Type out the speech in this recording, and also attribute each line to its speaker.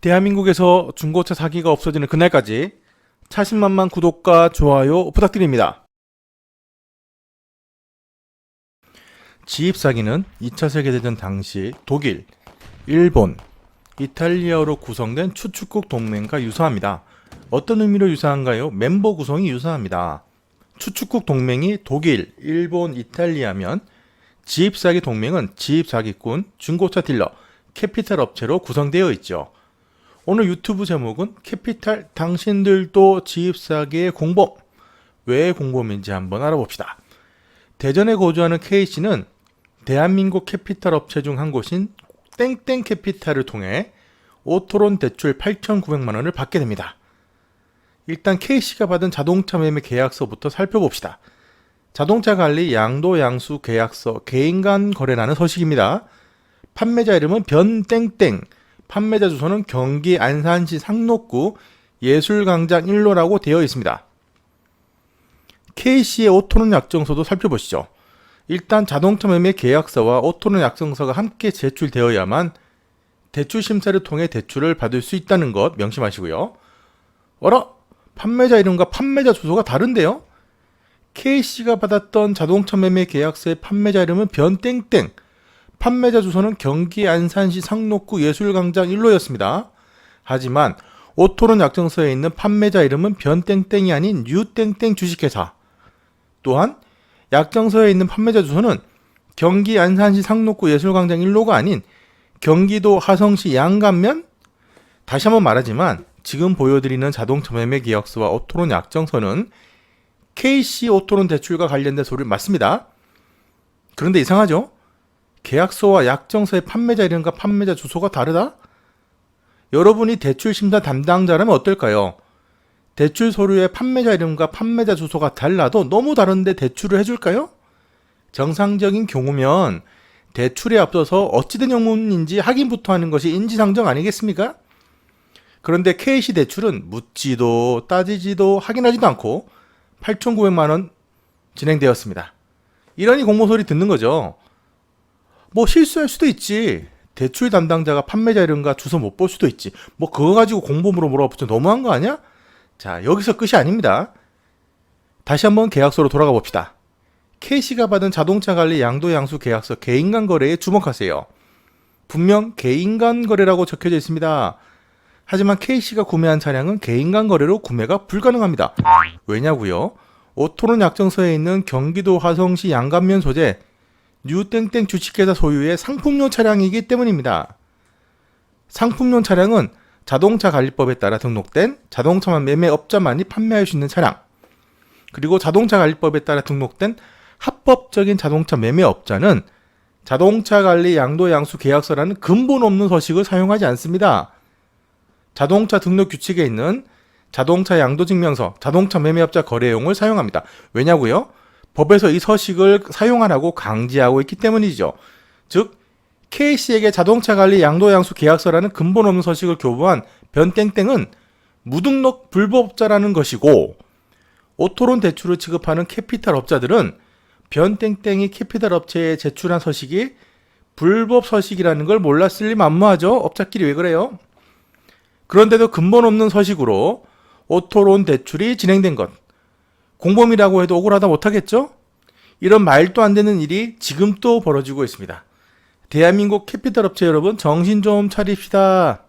Speaker 1: 대한민국에서 중고차 사기가 없어지는 그날까지 차신만만 구독과 좋아요 부탁드립니다. 지입 사기는 2차 세계대전 당시 독일, 일본, 이탈리아로 구성된 추축국 동맹과 유사합니다. 어떤 의미로 유사한가요? 멤버 구성이 유사합니다. 추축국 동맹이 독일, 일본, 이탈리아면 지입사기 동맹은 지입사기꾼, 중고차 딜러, 캐피탈 업체로 구성되어 있죠. 오늘 유튜브 제목은 캐피탈 당신들도 지입사기의 공범. 왜 공범인지 한번 알아봅시다. 대전에 거주하는 K씨는 대한민국 캐피탈 업체 중 한 곳인 땡땡 캐피탈을 통해 오토론 대출 8,900만 원을 받게 됩니다. 일단 K씨가 받은 자동차 매매 계약서부터 살펴봅시다. 자동차 관리 양도 양수 계약서 개인 간 거래라는 서식입니다. 판매자 이름은 변땡땡, 판매자 주소는 경기 안산시 상록구 예술광장 1로라고 되어 있습니다. K씨의 오토론 약정서도 살펴보시죠. 일단 자동차 매매 계약서와 오토론 약정서가 함께 제출되어야만 대출 심사를 통해 대출을 받을 수 있다는 것 명심하시고요. 어라? 판매자 이름과 판매자 주소가 다른데요? K씨가 받았던 자동차 매매 계약서의 판매자 이름은 변땡땡, 판매자 주소는 경기 안산시 상록구 예술광장 1로였습니다. 하지만 오토론 약정서에 있는 판매자 이름은 변땡땡이 아닌 뉴땡땡 주식회사. 또한 약정서에 있는 판매자 주소는 경기 안산시 상록구 예술광장 1로가 아닌 경기도 하성시 양감면? 다시 한번 말하지만 지금 보여드리는 자동차 매매 계약서와 오토론 약정서는 KC 오토론 대출과 관련된 소리 맞습니다. 그런데 이상하죠? 계약서와 약정서의 판매자 이름과 판매자 주소가 다르다? 여러분이 대출 심사 담당자라면 어떨까요? 대출 서류의 판매자 이름과 판매자 주소가 달라도 너무 다른데 대출을 해줄까요? 정상적인 경우면 대출에 앞서서 어찌된 영문인지 확인부터 하는 것이 인지상정 아니겠습니까? 그런데 KC 대출은 묻지도 따지지도 확인하지도 않고 8,900만 원 진행되었습니다. 이러니 공모 소리 듣는 거죠. 뭐 실수할 수도 있지. 대출 담당자가 판매자 이름과 주소 못 볼 수도 있지. 뭐 그거 가지고 공범으로 몰아붙여 너무한 거 아니야? 자, 여기서 끝이 아닙니다. 다시 한번 계약서로 돌아가 봅시다. K씨가 받은 자동차 관리 양도 양수 계약서 개인 간 거래에 주목하세요. 분명 개인 간 거래라고 적혀져 있습니다. 하지만 K씨가 구매한 차량은 개인 간 거래로 구매가 불가능합니다. 왜냐고요? 오토론 약정서에 있는 경기도 화성시 양감면 소재 뉴땡땡 주식회사 소유의 상품용 차량이기 때문입니다. 상품용 차량은 자동차 관리법에 따라 등록된 자동차만 매매업자만이 판매할 수 있는 차량, 그리고 자동차 관리법에 따라 등록된 합법적인 자동차 매매업자는 자동차 관리 양도 양수 계약서라는 근본 없는 서식을 사용하지 않습니다. 자동차 등록 규칙에 있는 자동차 양도 증명서, 자동차 매매업자 거래용을 사용합니다. 왜냐고요? 법에서 이 서식을 사용하라고 강제하고 있기 때문이죠. 즉 K씨에게 자동차 관리 양도 양수 계약서라는 근본 없는 서식을 교부한 변땡땡은 무등록 불법자라는 것이고 오토론 대출을 지급하는 캐피탈 업자들은 변땡땡이 캐피탈 업체에 제출한 서식이 불법 서식이라는 걸 몰랐을 리 만무하죠. 업자끼리 왜 그래요? 그런데도 근본 없는 서식으로 오토론 대출이 진행된 것. 공범이라고 해도 억울하다 못하겠죠? 이런 말도 안 되는 일이 지금 또 벌어지고 있습니다. 대한민국 캐피탈 업체 여러분 정신 좀 차립시다.